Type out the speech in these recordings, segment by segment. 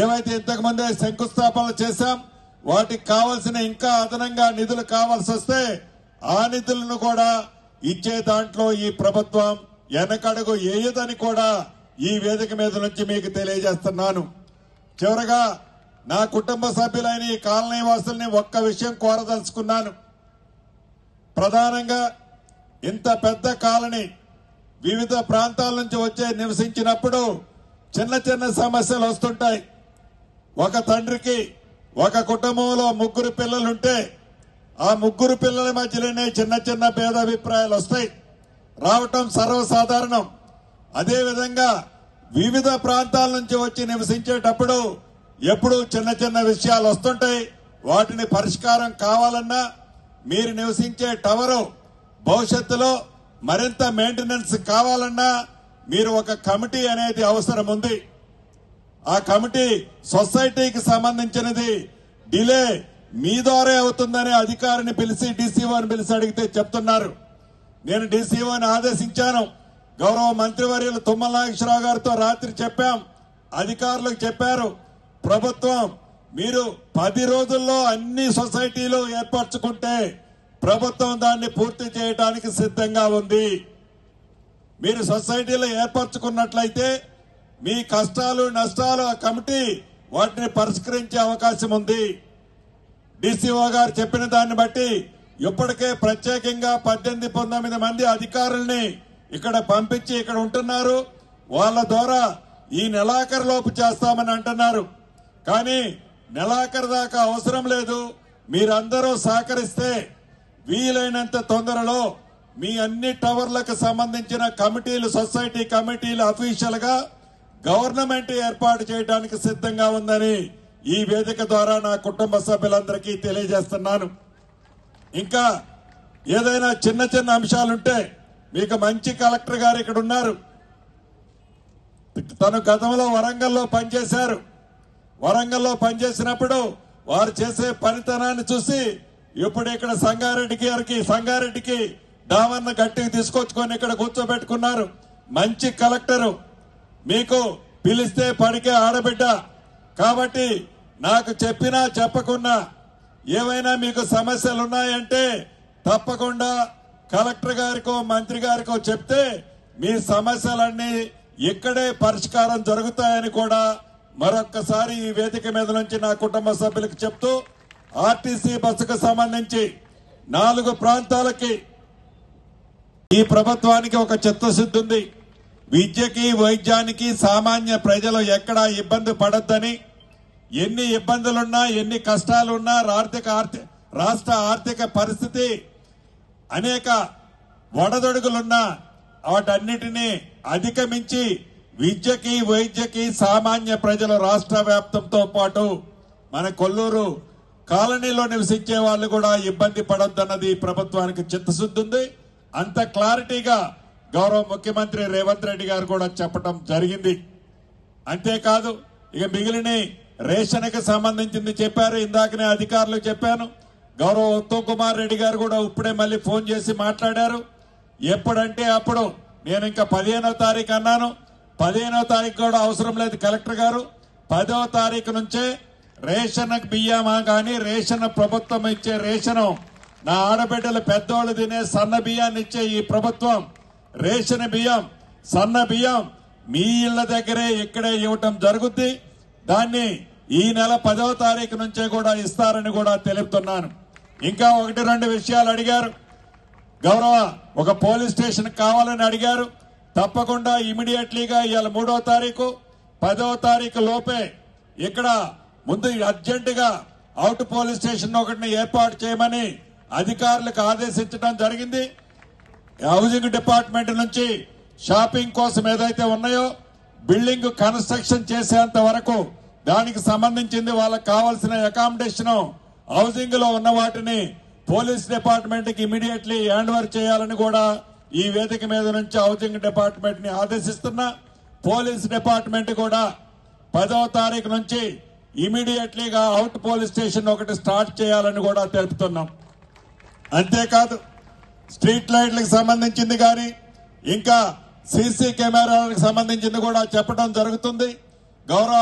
ఏమైతే ఇంతకుముందే శంకుస్థాపనలు చేశాం వాటికి కావాల్సిన ఇంకా అదనంగా నిధులు కావాల్సి వస్తే ఆ నిధులను కూడా ఇచ్చే దాంట్లో ఈ ప్రభుత్వం వెనకడుగు వేయదని కూడా ఈ వేదిక మీద నుంచి మీకు తెలియజేస్తున్నాను. చివరగా నా కుటుంబ సభ్యులైన ఈ కాలనీ వాసుల్ని ఒక్క విషయం కోరదలుచుకున్నాను. ప్రధానంగా ఇంత పెద్ద కాలనీ వివిధ ప్రాంతాల నుంచి వచ్చే నివసించినప్పుడు చిన్న చిన్న సమస్యలు వస్తుంటాయి. ఒక తండ్రికి ఒక కుటుంబంలో ముగ్గురు పిల్లలుంటే ఆ ముగ్గురు పిల్లల మధ్యలోనే చిన్న చిన్న భేదాభిప్రాయాలు వస్తాయి. రావటం సర్వసాధారణం. అదేవిధంగా వివిధ ప్రాంతాల నుంచి వచ్చి నివసించేటప్పుడు ఎప్పుడు చిన్న చిన్న విషయాలు వస్తుంటాయి. వాటిని పరిష్కారం కావాలన్నా మీరు నివసించే టవరు భవిష్యత్తులో మరింత మెయింటెనెన్స్ కావాలన్నా మీరు ఒక కమిటీ అనేది అవసరం ఉంది ఆ కమిటీ సొసైటీకి సంబంధించినది డిలే మీ ద్వారా అవుతుందని అధికారిని పిలిచి డీసీఓని పిలిచి అడిగితే చెప్తున్నారు. నేను డీసీఓని ఆదేశించాను. గౌరవ మంత్రివర్యులు తుమ్మల నాగేశ్వరరావు గారితో రాత్రి చెప్పాం. అధికారులకు చెప్పారు. ప్రభుత్వం మీరు పది రోజుల్లో అన్ని సొసైటీలు ఏర్పరచుకుంటే ప్రభుత్వం దాన్ని పూర్తి చేయడానికి సిద్ధంగా ఉంది. మీరు సొసైటీలో ఏర్పరచుకున్నట్లయితే మీ కష్టాలు నష్టాలు ఆ కమిటీ వాటిని పరిష్కరించే అవకాశం ఉంది. డిసిఓ గారు చెప్పిన దాన్ని బట్టి ఇప్పటికే ప్రత్యేకంగా పద్దెనిమిది పంతొమ్మిది మంది అధికారుల్ని ఇక్కడ పంపించి ఇక్కడ ఉంటున్నారు. వాళ్ళ ద్వారా ఈ నెలాఖరులోపు చేస్తామని అంటున్నారు. కానీ నెలాఖరు దాకా అవసరం లేదు. మీరందరూ సహకరిస్తే వీలైనంత తొందరలో మీ అన్ని టవర్లకు సంబంధించిన కమిటీలు సొసైటీ కమిటీలు అఫీషియల్గా గవర్నమెంట్ ఏర్పాటు చేయడానికి సిద్ధంగా ఉందని ఈ వేదిక ద్వారా నా కుటుంబ సభ్యులందరికీ తెలియజేస్తున్నాను. ఇంకా ఏదైనా చిన్న చిన్న అంశాలుంటే మీకు మంచి కలెక్టర్ గారు ఇక్కడ ఉన్నారు. తను గతంలో వరంగల్లో పనిచేశారు. వరంగల్లో పనిచేసినప్పుడు వారు చేసే పనితనాన్ని చూసి ఇప్పుడు ఇక్కడ సంగారెడ్డి గారికి సంగారెడ్డికి దామన్న గట్టికి తీసుకొచ్చుకొని ఇక్కడ కూర్చోబెట్టుకున్నారు. మంచి కలెక్టరు. మీకు పిలిస్తే పడికే ఆడబిడ్డ. కాబట్టి నాకు చెప్పినా చెప్పకున్నా ఏవైనా మీకు సమస్యలు ఉన్నాయంటే తప్పకుండా కలెక్టర్ గారికో మంత్రి గారికో చెప్తే మీ సమస్యలన్నీ ఇక్కడే పరిష్కారం జరుగుతాయని కూడా మరొక్కసారి ఈ వేదిక మీద నుంచి నా కుటుంబ సభ్యులకు చెప్తూ ఆర్టీసీ బస్సుకు సంబంధించి నాలుగు ప్రాంతాలకి ఈ ప్రభుత్వానికి ఒక చిత్తశుద్ధి ఉంది విద్యకి వైద్యానికి సామాన్య ప్రజలు ఎక్కడా ఇబ్బంది పడద్దని ఎన్ని ఇబ్బందులున్నా ఎన్ని కష్టాలున్నా ఆర్థిక ఆర్థిక రాష్ట్ర ఆర్థిక పరిస్థితి అనేక వడదొడుగులున్నా వాటన్నిటినీ అధిగమించి విద్యకి వైద్యకి సామాన్య ప్రజలు రాష్ట్ర వ్యాప్తంతో పాటు మన కొల్లూరు కాలనీలో నివసించే వాళ్ళు కూడా ఇబ్బంది పడొద్దన్నది ప్రభుత్వానికి చిత్తశుద్ధి ఉంది అంత క్లారిటీగా గౌరవ ముఖ్యమంత్రి రేవంత్ రెడ్డి గారు కూడా చెప్పడం జరిగింది. అంతేకాదు ఇక మిగిలిన రేషన్కి సంబంధించింది చెప్పారు ఇందాకనే అధికారులు చెప్పాను. గౌరవ ఉత్తమ్ కుమార్ రెడ్డి గారు కూడా ఇప్పుడే మళ్ళీ ఫోన్ చేసి మాట్లాడారు. ఎప్పుడంటే అప్పుడు నేను ఇంకా పదిహేనో తారీఖు అన్నాను. పదిహేనో తారీఖు కూడా అవసరం లేదు కలెక్టర్ గారు. పదో తారీఖు నుంచే రేషన్ బియ్యమా కానీ రేషన్ ప్రభుత్వం ఇచ్చే రేషను నా ఆడబిడ్డలు పెద్దోళ్ళు తినే సన్న బియ్యాన్ని ఇచ్చే ఈ ప్రభుత్వం రేషన్ బియ్యం సన్న బియ్యం మీ ఇళ్ళ దగ్గరే ఇక్కడే ఇవ్వటం జరుగుద్ది. దాన్ని ఈ నెల పదవ తారీఖు నుంచే కూడా ఇస్తారని కూడా తెలుపుతున్నాను. ఇంకా ఒకటి రెండు విషయాలు అడిగారు. గౌరవ ఒక పోలీస్ స్టేషన్ కావాలని అడిగారు. తప్పకుండా ఇమీడియట్లీగా ఇవాళ మూడో తారీఖు. పదవ తారీఖు లోపే ఇక్కడ ముందు అర్జెంటుగా అవుట్ పోలీస్ స్టేషన్ ఒకటిని ఏర్పాటు చేయమని అధికారులకు ఆదేశించడం జరిగింది. హౌసింగ్ డిపార్ట్మెంట్ నుంచి షాపింగ్ కోసం ఏదైతే ఉన్నాయో బిల్డింగ్ కన్స్ట్రక్షన్ చేసేంత వరకు దానికి సంబంధించింది వాళ్ళకి కావాల్సిన అకామిడేషన్ హౌసింగ్లో ఉన్న వాటిని పోలీస్ డిపార్ట్మెంట్కి ఇమీడియట్లీ హ్యాండ్ ఓవర్ చేయాలని కూడా ఈ వేదిక మీద నుంచి హౌసింగ్ డిపార్ట్మెంట్ని ఆదేశిస్తున్నా. పోలీస్ డిపార్ట్మెంట్ కూడా పదవ తారీఖు నుంచి ఇమీడియట్లీగా అవుట్ పోలీస్ స్టేషన్ ఒకటి స్టార్ట్ చేయాలని కూడా తెలుపుతున్నాం. అంతేకాదు స్ట్రీట్ లైట్లకు సంబంధించింది కానీ ఇంకా సీసీ కెమెరాలకు సంబంధించింది కూడా చెప్పడం జరుగుతుంది. గౌరవ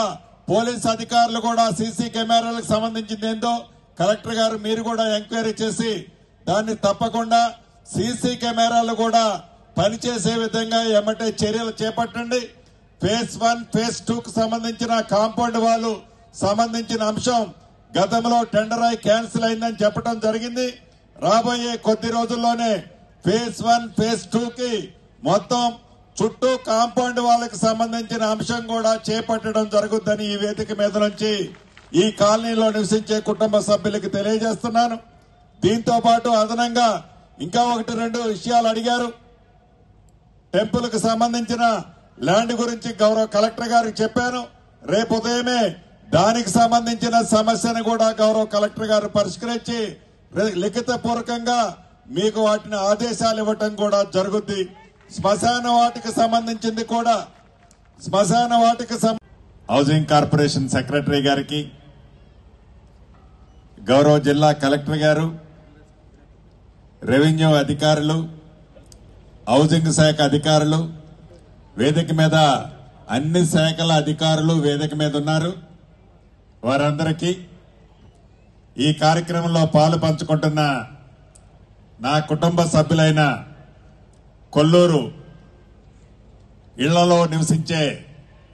పోలీస్ అధికారులు కూడా సీసీ కెమెరాలకు సంబంధించింది ఏందో కలెక్టర్ గారు మీరు కూడా ఎంక్వైరీ చేసి దాన్ని తప్పకుండా సీసీ కెమెరాలు కూడా పనిచేసే విధంగా ఎమ్మటే చర్యలు చేపట్టండి. ఫేజ్ వన్ ఫేజ్ టూకు సంబంధించిన కాంపౌండ్ వాళ్ళు సంబంధించిన అంశం గతంలో టెండర్ అయి క్యాన్సిల్ అయిందని చెప్పడం జరిగింది. రాబోయే కొద్ది రోజుల్లోనే ఫేజ్ వన్ ఫేజ్ టూ కి మొత్తం చుట్టూ కాంపౌండ్ వాళ్ళకి సంబంధించిన అంశం కూడా చేపట్టడం జరుగుద్దని ఈ వేదిక మీద నుంచి ఈ కాలనీలో నివసించే కుటుంబ సభ్యులకు తెలియజేస్తున్నాను. దీంతో పాటు అదనంగా ఇంకా ఒకటి రెండు విషయాలు అడిగారు. టెంపుల్కి సంబంధించిన ల్యాండ్ గురించి గౌరవ కలెక్టర్ గారికి చెప్పాను. రేపు ఉదయమే దానికి సంబంధించిన సమస్యను కూడా గౌరవ కలెక్టర్ గారు పరిష్కరించి లిఖితపూర్వకంగా లిఖిత పూర్వకంగా మీకు వాటిని ఆదేశాలు ఇవ్వటం కూడా జరుగుద్ది. శ్మశాన వాటికి సంబంధించింది కూడా. శ్మశాన వాటికి సం- హౌసింగ్ కార్పొరేషన్ సెక్రటరీ గారికి గౌరవ జిల్లా కలెక్టర్ గారు రెవెన్యూ అధికారులు హౌసింగ్ శాఖ అధికారులు వేదిక మీద అన్ని శాఖల అధికారులు వేదిక మీద ఉన్నారు. వారందరికీ ఈ కార్యక్రమంలో పాలు పంచుకుంటున్న నా కుటుంబ సభ్యులైన కొల్లూరు ఇళ్ళలో నివసించే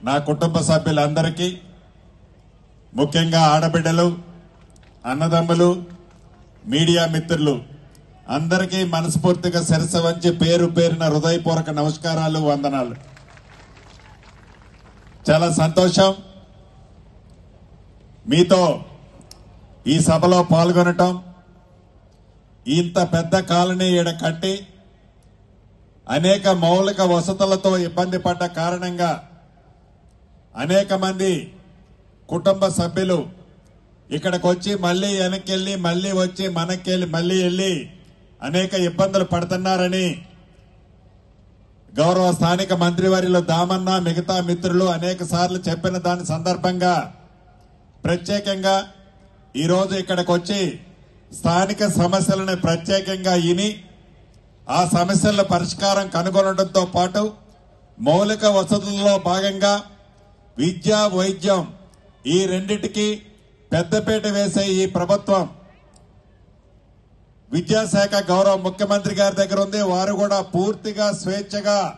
నా కుటుంబ సభ్యులందరికీ ముఖ్యంగా ఆడబిడ్డలు అన్నదమ్ములు మీడియా మిత్రులు అందరికీ మనస్ఫూర్తిగా శిరస వంచి పేరు పేరున హృదయపూర్వక నమస్కారాలు వందనాలు. చాలా సంతోషం. మీతో ఈ సభలో పాల్గొనటం ఇంత పెద్ద కాలనీ ఈడ కట్టి అనేక మౌలిక వసతులతో ఇబ్బంది పడ్డ కారణంగా అనేక మంది కుటుంబ సభ్యులు ఇక్కడికి వచ్చి మళ్ళీ వెనక్కి మళ్ళీ వచ్చి మనకెళ్ళి మళ్ళీ వెళ్ళి అనేక ఇబ్బందులు పడుతున్నారని గౌరవ స్థానిక మంత్రివర్యులు దామన్న మిగతా మిత్రులు అనేక సార్లు చెప్పిన దాని సందర్భంగా ప్రత్యేకంగా ఈరోజు ఇక్కడికి వచ్చి స్థానిక సమస్యలను ప్రత్యేకంగా ఇని ఆ సమస్యల పరిష్కారం కనుగొనడంతో పాటు మౌలిక వసతుల్లో భాగంగా విద్య వైద్యం ఈ రెండిటికి పెద్దపీట వేసే ఈ ప్రభుత్వం విద్యాశాఖ గౌరవ ముఖ్యమంత్రి గారి దగ్గర ఉంది. వారు కూడా పూర్తిగా స్వేచ్ఛగా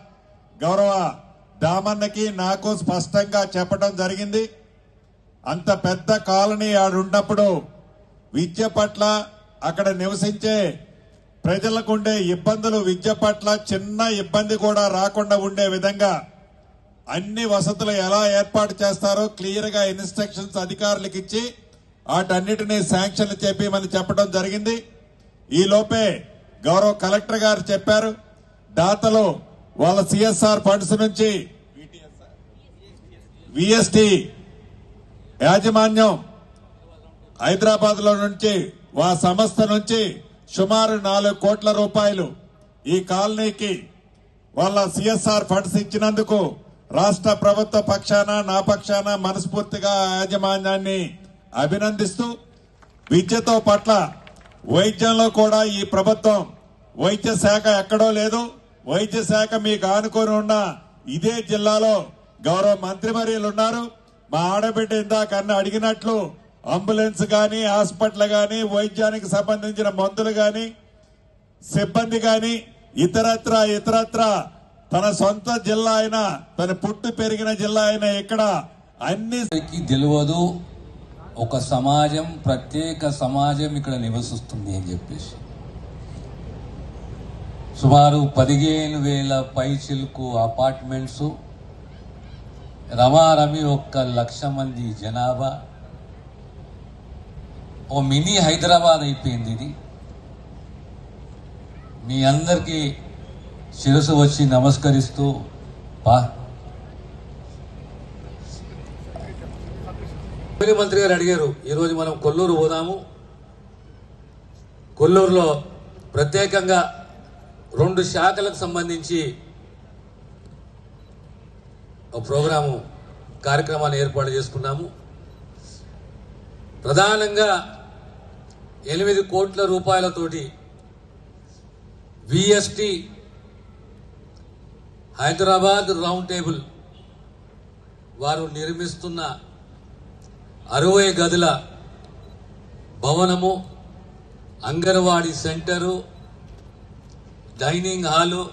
గౌరవ దామన్నకి నాకు స్పష్టంగా చెప్పడం జరిగింది. అంత పెద్ద కాలనీ ఆడున్నప్పుడు విద్య పట్ల అక్కడ నివసించే ప్రజలకు ఉండే ఇబ్బందులు విద్య పట్ల చిన్న ఇబ్బంది కూడా రాకుండా ఉండే విధంగా అన్ని వసతులు ఎలా ఏర్పాటు చేస్తారో క్లియర్గా ఇన్స్ట్రక్షన్స్ అధికారులకు ఇచ్చి వాటన్నిటినీ శాంక్షన్లు చెప్పమని చెప్పడం జరిగింది. ఈ లోపే గౌరవ కలెక్టర్ గారు చెప్పారు. దాతలు వాళ్ళ సిఎస్ఆర్ ఫండ్స్ నుంచి విఎస్టి యాజమాన్యం హైదరాబాద్లో నుంచి వా సంస్థ నుంచి సుమారు నాలుగు కోట్ల రూపాయలు ఈ కాలనీకి వాళ్ళ సిఎస్ఆర్ ఫండ్స్ ఇచ్చినందుకు రాష్ట్ర ప్రభుత్వ పక్షాన నా పక్షాన మనస్ఫూర్తిగా యాజమాన్యాన్ని అభినందిస్తూ విద్యతో పట్ల వైద్యంలో కూడా ఈ ప్రభుత్వం వైద్య శాఖ ఎక్కడో లేదు. వైద్య శాఖ మీకు ఆనుకొని ఉన్న ఇదే జిల్లాలో గౌరవ మంత్రివర్యులు ఉన్నారు. మా ఆడబిడ్డ ఇందాక అన్న అడిగినట్లు అంబులెన్స్ గాని హాస్పిటల్ గాని వైద్యానికి సంబంధించిన మందులు గాని సిబ్బంది గాని ఇతరత్ర ఇతరత్ర తన సొంత జిల్లా అయినా తన పుట్టు పెరిగిన జిల్లా అయినా ఇక్కడ అన్ని తెలియదు ఒక సమాజం ప్రత్యేక సమాజం ఇక్కడ నివసిస్తుంది అని చెప్పేసి. సుమారు పదిహేను వేల పైచిలకు అపార్ట్మెంట్స్ రమారమి ఒక్క లక్ష మంది జనాభా. ఓ మినీ హైదరాబాద్ అయిపోయింది ఇది. మీ అందరికీ శిరసు వచ్చి నమస్కరిస్తూ పా. ముఖ్యమంత్రి గారు అడిగారు ఈరోజు మనం కొల్లూరు పోదాము. కొల్లూరులో ప్రత్యేకంగా రెండు శాఖలకు సంబంధించి ప్రోగ్రాము కార్యక్రమాన్ని ఏర్పాటు చేసుకున్నాము. ప్రధానంగా ఎనిమిది కోట్ల రూపాయలతోటి విఎస్టి హైదరాబాద్ రౌండ్ టేబుల్ వారు నిర్మిస్తున్న అరవై గదుల భవనము అంగన్వాడీ సెంటరు డైనింగ్ హాలు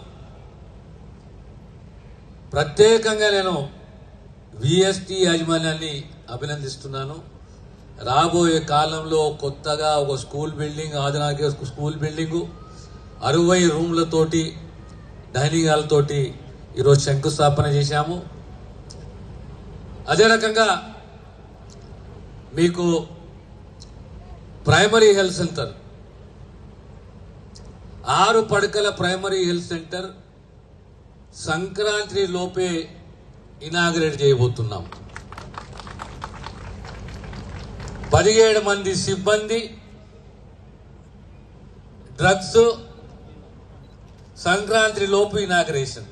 ప్రత్యేకంగా నేను విఎస్టీ యాజమాన్యాన్ని అభినందిస్తున్నాను. రాబోయే కాలంలో కొత్తగా ఒక స్కూల్ బిల్డింగ్ ఆధునిక స్కూల్ బిల్డింగు అరవై రూమ్లతోటి డైనింగ్ హాల్ తోటి ఈరోజు శంకుస్థాపన చేశాము. అదే రకంగా మీకు ప్రైమరీ హెల్త్ సెంటర్ ఆరు పడకల ప్రైమరీ హెల్త్ సెంటర్ సంక్రాంతి లోపే ఇనాగ్రేట్ చేయబోతున్నాం. పదిహేడు మంది సిబ్బంది డ్రగ్స్ సంక్రాంతి లోపు ఇనాగ్రేషన్.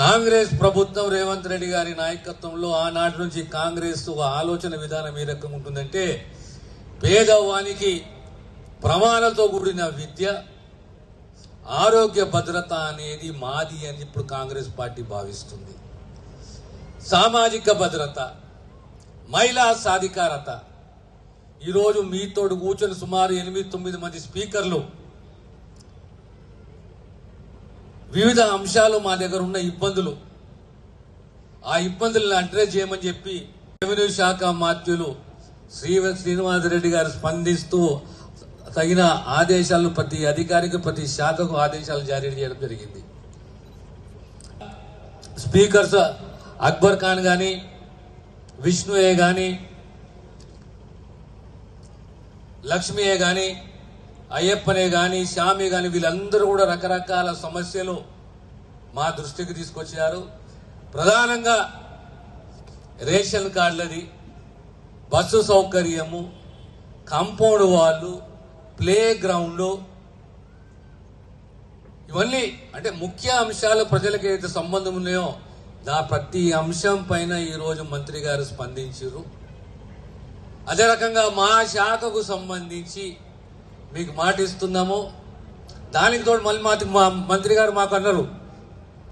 కాంగ్రెస్ ప్రభుత్వం రేవంత్ రెడ్డి గారి నాయకత్వంలో ఆనాటి నుంచి కాంగ్రెస్ ఒక ఆలోచన విధానం ఏ రకంగా ఉంటుందంటే పేదవానికి ప్రమాణతో కూడిన విద్య ఆరోగ్య భద్రత అనేది మాది అని ఇప్పుడు కాంగ్రెస్ పార్టీ భావిస్తుంది. సామాజిక భద్రత మహిళా సాధికారత. ఈరోజు మీతోడు కూర్చొని సుమారు ఎనిమిది తొమ్మిది మంది స్పీకర్లు వివిధ అంశాలు మా దగ్గర ఉన్న ఇబ్బందులు. ఆ ఇబ్బందులను అడ్రస్ చేయమని చెప్పి రెవెన్యూ శాఖ మాత్యులు శ్రీ శ్రీనివాసరెడ్డి గారు స్పందిస్తూ తగిన ఆదేశాలను ప్రతి అధికారికి ప్రతి శాఖకు ఆదేశాలు జారీ చేయడం జరిగింది. స్పీకర్స్ అక్బర్ ఖాన్ కానీ విష్ణుయే కానీ లక్ష్మీయే కానీ అయ్యప్పనే కానీ శ్యామి కానీ వీళ్ళందరూ కూడా రకరకాల సమస్యలు మా దృష్టికి తీసుకొచ్చారు. ప్రధానంగా రేషన్ కార్డులది బస్సు సౌకర్యము కాంపౌండ్ వాళ్ళు ప్లే గ్రౌండ్ ఇవన్నీ అంటే ముఖ్య అంశాలు ప్రజలకు ఏదైతే సంబంధం ఉన్నాయో నా ప్రతి అంశం పైన ఈరోజు మంత్రి గారు స్పందించారు అదే రకంగా మా శాఖకు సంబంధించి మీకు మాట ఇస్తున్నాము దానికి తోడు మళ్ళీ మా మా మంత్రి గారు మాకు అన్నారు.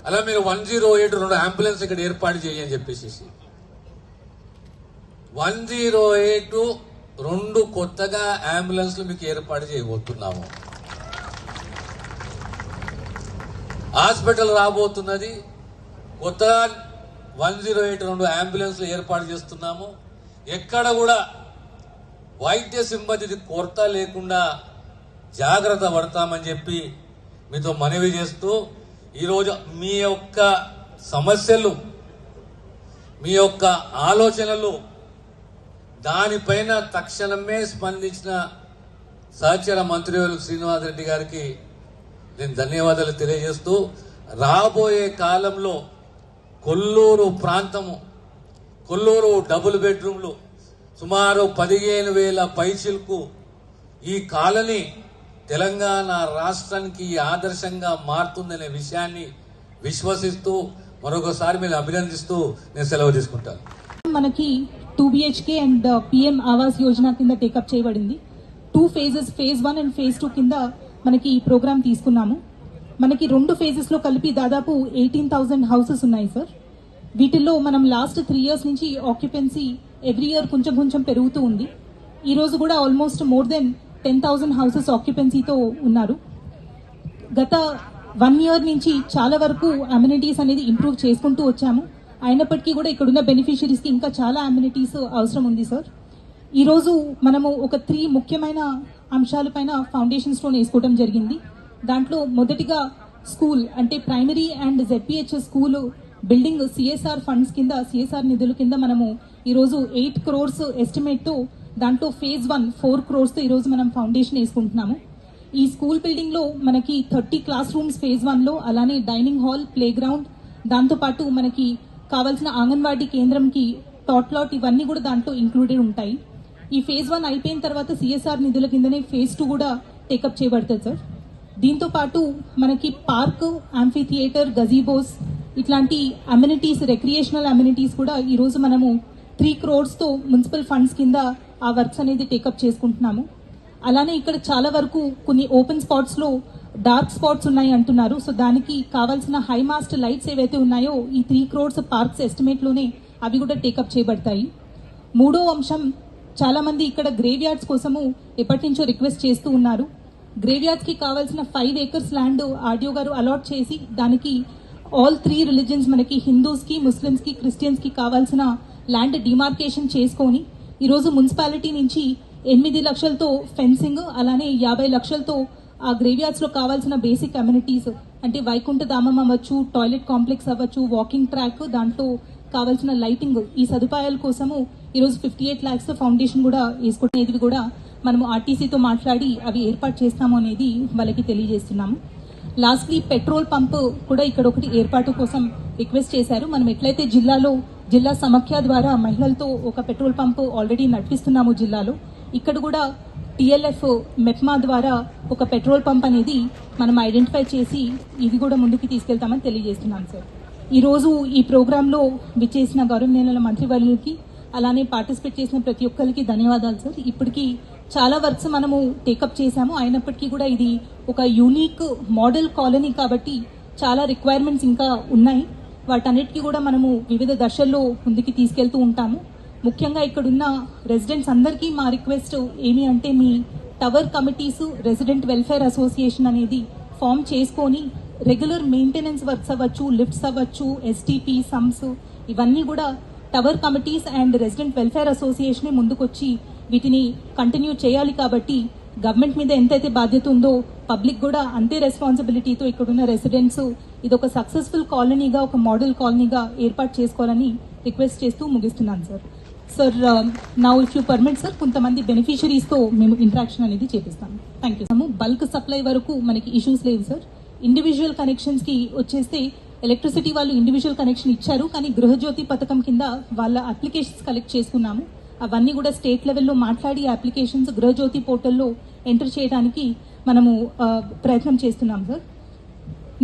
అలా మీరు వన్ జీరో ఎయిట్ రెండు అంబులెన్స్ ఇక్కడ ఏర్పాటు చేయని చెప్పేసి వన్ జీరో ఎయిట్ రెండు కొత్తగా అంబులెన్స్లు మీకు ఏర్పాటు చేయబోతున్నాము. హాస్పిటల్ రాబోతున్నది. కొత్తగా వన్ జీరో ఎయిట్ రెండు అంబులెన్స్లు ఏర్పాటు చేస్తున్నాము. ఎక్కడ కూడా వైద్య సిబ్బంది కొరత లేకుండా జాగ్రత్త పడతామని చెప్పి మీతో మనవి చేస్తూ ఈరోజు మీ యొక్క సమస్యలు మీ యొక్క ఆలోచనలు దానిపైన తక్షణమే స్పందించిన సహచర మంత్రివర్యులు శ్రీనివాస్ రెడ్డి గారికి నేను ధన్యవాదాలు తెలియజేస్తూ రాబోయే కాలంలో కొల్లూరు ప్రాంతము కొల్లూరు డబుల్ బెడ్రూమ్లు సుమారు పదిహేను వేల పైచిల్కు ఈ కాలనీ తెలంగాణ రాష్ట్రానికి ఆదర్శంగా మారుతుందనే విషయాన్ని విశ్వసిస్తూ మరొకసారి మీరు అభినందిస్తూ నేను సెలవు తీసుకుంటాను. మనకి two BHK and PM Awas Yojana కింద టేకప్ చేయబడింది. Two phases phase one and phase two కింద మనకి ఈ ప్రోగ్రామ్ తీసుకున్నాము. మనకి రెండు ఫేజెస్లో కలిపి దాదాపు ఎయిటీన్ థౌజండ్ హౌసెస్ ఉన్నాయి సార్ వీటిల్లో మనం లాస్ట్ త్రీ ఇయర్స్ నుంచి ఆక్యుపెన్సీ ఎవ్రీ ఇయర్ కొంచెం కొంచెం పెరుగుతూ ఉంది. ఈ రోజు కూడా almost more than ten thousand houses ఆక్యుపెన్సీతో ఉన్నారు. గత వన్ ఇయర్ నుంచి చాలా వరకు అమ్యూనిటీస్ అనేది ఇంప్రూవ్ చేసుకుంటూ వచ్చాము. అయినప్పటికీ కూడా ఇక్కడున్న బెనిఫిషరీస్కి ఇంకా చాలా అమ్యూనిటీస్ అవసరం ఉంది సార్ ఈరోజు మనము ఒక త్రీ ముఖ్యమైన అంశాలపైన ఫౌండేషన్ స్టోన్ వేసుకోవడం జరిగింది. దాంట్లో మొదటిగా స్కూల్ అంటే primary and ZPHS school building CSR funds కింద సిఎస్ఆర్ నిధుల కింద మనము ఈరోజు ఎయిట్ క్రోర్స్ ఎస్టిమేట్తో దాంట్లో ఫేజ్ వన్ ఫోర్ క్రోర్స్తో ఈరోజు మనం ఫౌండేషన్ వేసుకుంటున్నాము. ఈ స్కూల్ బిల్డింగ్లో మనకి థర్టీ క్లాస్ రూమ్స్ ఫేజ్ వన్లో అలానే డైనింగ్ హాల్ ప్లే గ్రౌండ్ దాంతో పాటు మనకి కావాల్సిన అంగన్వాడీ కేంద్రంకి టాట్లాట్ ఇవన్నీ కూడా దాంట్లో ఇంక్లూడెడ్ ఉంటాయి. ఈ ఫేజ్ వన్ అయిపోయిన తర్వాత సిఎస్ఆర్ నిధుల కిందనే ఫేజ్ టూ కూడా టేకప్ చేయబడుతుంది సార్ దీంతో పాటు మనకి పార్క్ ఆంఫీ థియేటర్ గజీబోస్ ఇట్లాంటి అమ్యూనిటీస్ రెక్రియేషనల్ అమ్యూనిటీస్ కూడా ఈరోజు మనము త్రీ క్రోర్స్తో మున్సిపల్ ఫండ్స్ కింద ఆ వర్క్స్ అనేది టేకప్ చేసుకుంటున్నాము. అలానే ఇక్కడ చాలా వరకు కొన్ని ఓపెన్ స్పాట్స్లో డార్క్ స్పాట్స్ ఉన్నాయి అంటున్నారు. సో దానికి కావాల్సిన హై మాస్ట్ లైట్స్ ఏవైతే ఉన్నాయో ఈ త్రీ క్రోర్స్ పార్క్స్ ఎస్టిమేట్లోనే అవి కూడా టేకప్ చేయబడతాయి. మూడో అంశం చాలా మంది ఇక్కడ గ్రేవ్ యార్డ్స్ కోసము ఎప్పటి నుంచో రిక్వెస్ట్ చేస్తూ ఉన్నారు. గ్రేవ్ కావాల్సిన ఫైవ్ ఏకర్స్ ల్యాండ్ ఆర్డియో గారు అలాట్ చేసి దానికి ఆల్ త్రీ రిలీజన్స్ మనకి హిందూస్కి ముస్లిమ్స్కి క్రిస్టియన్స్కి కావాల్సిన ల్యాండ్ డిమార్కేషన్ చేసుకొని ఈరోజు మున్సిపాలిటీ నుంచి ఎనిమిది లక్షలతో ఫెన్సింగ్ అలానే యాభై లక్షలతో ఆ గ్రేవ్యార్డ్స్లో కావాల్సిన బేసిక్ అమ్యూనిటీస్ అంటే వైకుంఠధామం అవ్వచ్చు టాయిలెట్ కాంప్లెక్స్ అవ్వచ్చు వాకింగ్ ట్రాక్ దాంట్లో కావాల్సిన లైటింగ్ ఈ సదుపాయాల కోసము ఈరోజు ఫిఫ్టీ ఎయిట్ ల్యాక్స్ ఫౌండేషన్ కూడా వేసుకునేది కూడా మనము ఆర్టీసీతో మాట్లాడి అవి ఏర్పాటు చేస్తాము అనేది వాళ్ళకి తెలియజేస్తున్నాము. లాస్ట్లీ పెట్రోల్ పంప్ కూడా ఇక్కడ ఒకటి ఏర్పాటు కోసం రిక్వెస్ట్ చేశారు. మనం ఎట్లయితే జిల్లాలో జిల్లా సమాఖ్య ద్వారా మహిళలతో ఒక పెట్రోల్ పంప్ ఆల్రెడీ నడిపిస్తున్నాము జిల్లాలో ఇక్కడ కూడా టిఎల్ఎఫ్ మెప్మా ద్వారా ఒక పెట్రోల్ పంప్ అనేది మనం ఐడెంటిఫై చేసి ఇది కూడా ముందుకు తీసుకెళ్తామని తెలియజేస్తున్నాం సార్. ఈ ఈ ప్రోగ్రాంలో విచ్చేసిన గౌరవనీయుల మంత్రివర్యులకి అలానే పార్టిసిపేట్ చేసిన ప్రతి ఒక్కరికి ధన్యవాదాలు సార్. ఇప్పటికీ చాలా వర్క్స్ మనము టేకప్ చేశాము. అయినప్పటికీ కూడా ఇది ఒక యూనిక్ మోడల్ కాలనీ కాబట్టి చాలా రిక్వైర్మెంట్స్ ఇంకా ఉన్నాయి. వాటన్నిటికీ కూడా మనము వివిధ దశల్లో ముందుకు తీసుకెళ్తూ ఉంటాము. ముఖ్యంగా ఇక్కడున్న రెసిడెంట్స్ అందరికీ మా రిక్వెస్ట్ ఏమి అంటే మీ tower committees resident welfare association అనేది ఫామ్ చేసుకొని రెగ్యులర్ మెయింటెనెన్స్ వర్క్స్ అవ్వచ్చు లిఫ్ట్స్ అవ్వచ్చు ఎస్టీపీ సమ్స్ ఇవన్నీ కూడా tower committees and resident welfare association ముందుకొచ్చి వీటిని కంటిన్యూ చేయాలి కాబట్టి గవర్నమెంట్ మీద ఎంతైతే బాధ్యత ఉందో పబ్లిక్ కూడా అంతే రెస్పాన్సిబిలిటీతో ఇక్కడున్న రెసిడెంట్స్ ఇది ఒక సక్సెస్ఫుల్ కాలనీగా ఒక మోడల్ కాలనీగా ఏర్పాటు చేసుకోవాలని రిక్వెస్ట్ చేస్తూ ముగిస్తున్నాను సార్ సార్ నా ఇఫ్ యూ పర్మిట్ సార్ కొంతమంది బెనిఫిషరీస్తో మేము ఇంటరాక్షన్ అనేది చేపిస్తాము థ్యాంక్ యూ బల్క్ సప్లై వరకు మనకి ఇష్యూస్ లేవు సార్ ఇండివిజువల్ కనెక్షన్స్కి వచ్చేస్తే ఎలక్ట్రిసిటీ వాళ్ళు ఇండివిజువల్ కనెక్షన్ ఇచ్చారు కానీ గృహజ్యోతి పథకం కింద వాళ్ళ అప్లికేషన్స్ కలెక్ట్ చేసుకున్నాము. అవన్నీ కూడా స్టేట్ లెవెల్లో మాట్లాడి అప్లికేషన్స్ గృహజ్యోతి పోర్టల్లో ఎంటర్ చేయడానికి మనము uh, ప్రయత్నం చేస్తున్నాం సార్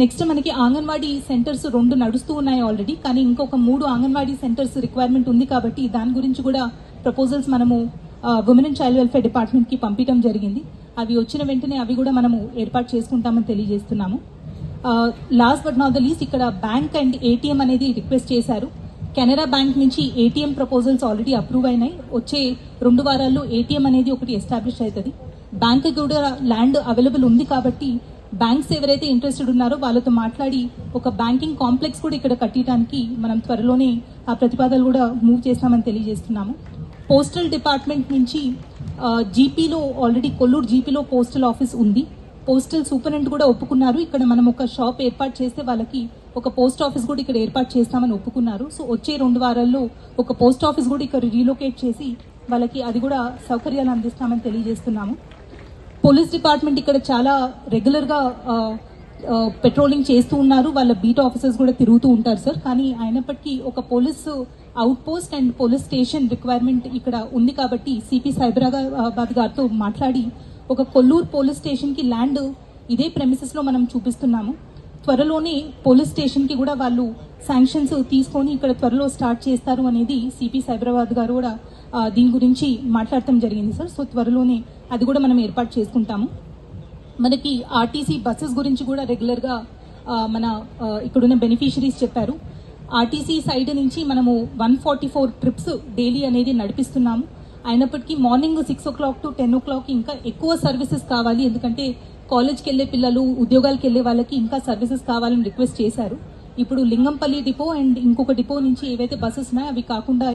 నెక్స్ట్ మనకి అంగన్వాడీ సెంటర్స్ రెండు నడుస్తూ ఉన్నాయి ఆల్రెడీ కానీ ఇంకొక మూడు అంగన్వాడీ సెంటర్స్ రిక్వైర్మెంట్ ఉంది కాబట్టి దాని గురించి కూడా ప్రపోజల్స్ మనము ఉమెన్ అండ్ చైల్డ్ వెల్ఫేర్ డిపార్ట్మెంట్కి పంపించడం జరిగింది. అవి వచ్చిన వెంటనే అవి కూడా మనము ఏర్పాటు చేసుకుంటామని తెలియజేస్తున్నాము. Last but not the least ఇక్కడ బ్యాంక్ అండ్ ఏటీఎం అనేది రిక్వెస్ట్ చేశారు. కెనరా బ్యాంక్ నుంచి ఏటీఎం ప్రపోజల్స్ ఆల్రెడీ అప్రూవ్ అయినాయి. వచ్చే రెండు వారాల్లో ఏటీఎం అనేది ఒకటి ఎస్టాబ్లిష్ అవుతుంది. బ్యాంక్ కూడా ల్యాండ్ అవైలబుల్ ఉంది కాబట్టి బ్యాంక్స్ ఎవరైతే ఇంట్రెస్టెడ్ ఉన్నారో వాళ్ళతో మాట్లాడి ఒక బ్యాంకింగ్ కాంప్లెక్స్ కూడా ఇక్కడ కట్టడానికి మనం త్వరలోనే ఆ ప్రతిపాదనలు కూడా మూవ్ చేస్తామని తెలియజేస్తున్నాము. పోస్టల్ డిపార్ట్మెంట్ నుంచి జీపీలో ఆల్రెడీ కొల్లూరు జీపీలో పోస్టల్ ఆఫీస్ ఉంది. పోస్టల్ సూపరింటెండెంట్ కూడా ఒప్పుకున్నారు. ఇక్కడ మనం ఒక షాప్ ఏర్పాటు చేస్తే వాళ్ళకి ఒక పోస్ట్ ఆఫీస్ కూడా ఇక్కడ ఏర్పాటు చేస్తామని ఒప్పుకున్నారు. సో వచ్చే రెండు వారాల్లో ఒక పోస్ట్ ఆఫీస్ కూడా ఇక్కడ రీలొకేట్ చేసి వాళ్ళకి అది కూడా సౌకర్యాలు అందిస్తామని తెలియజేస్తున్నాము. పోలీస్ డిపార్ట్మెంట్ ఇక్కడ చాలా రెగ్యులర్గా పెట్రోలింగ్ చేస్తూ ఉన్నారు. వాళ్ళ బీట్ ఆఫీసర్స్ కూడా తిరుగుతూ ఉంటారు సార్. కానీ అయినప్పటికీ ఒక police out post and police station requirement ఇక్కడ ఉంది కాబట్టి సిపి సైబరాబాద్ గారితో మాట్లాడి ఒక కొల్లూరు పోలీస్ స్టేషన్కి ల్యాండ్ ఇదే ప్రెమిసెస్లో మనం చూపిస్తున్నాము. త్వరలోనే పోలీస్ స్టేషన్కి కూడా వాళ్ళు శాంక్షన్స్ తీసుకొని ఇక్కడ త్వరలో స్టార్ట్ చేస్తారు అనేది సిపి సైబరాబాద్ గారు కూడా దీని గురించి మాట్లాడటం జరిగింది సార్. సో త్వరలోనే అది కూడా మనం ఏర్పాటు చేసుకుంటాము. మనకి ఆర్టీసీ బస్సెస్ గురించి కూడా రెగ్యులర్గా మన ఇక్కడున్న బెనిఫిషరీస్ చెప్పారు. ఆర్టీసీ సైడ్ నుంచి మనము one forty four trips daily అనేది నడిపిస్తున్నాము. అయినప్పటికీ morning six o'clock to ten o'clock ఇంకా ఎక్కువ సర్వీసెస్ కావాలి. ఎందుకంటే కాలేజ్కి వెళ్ళే పిల్లలు ఉద్యోగాలకు వెళ్ళే వాళ్ళకి ఇంకా సర్వీసెస్ కావాలని రిక్వెస్ట్ చేశారు. ఇప్పుడు లింగంపల్లి డిపో అండ్ ఇంకొక డిపో నుంచి ఏవైతే బస్సెస్ ఉన్నాయో అవి కాకుండా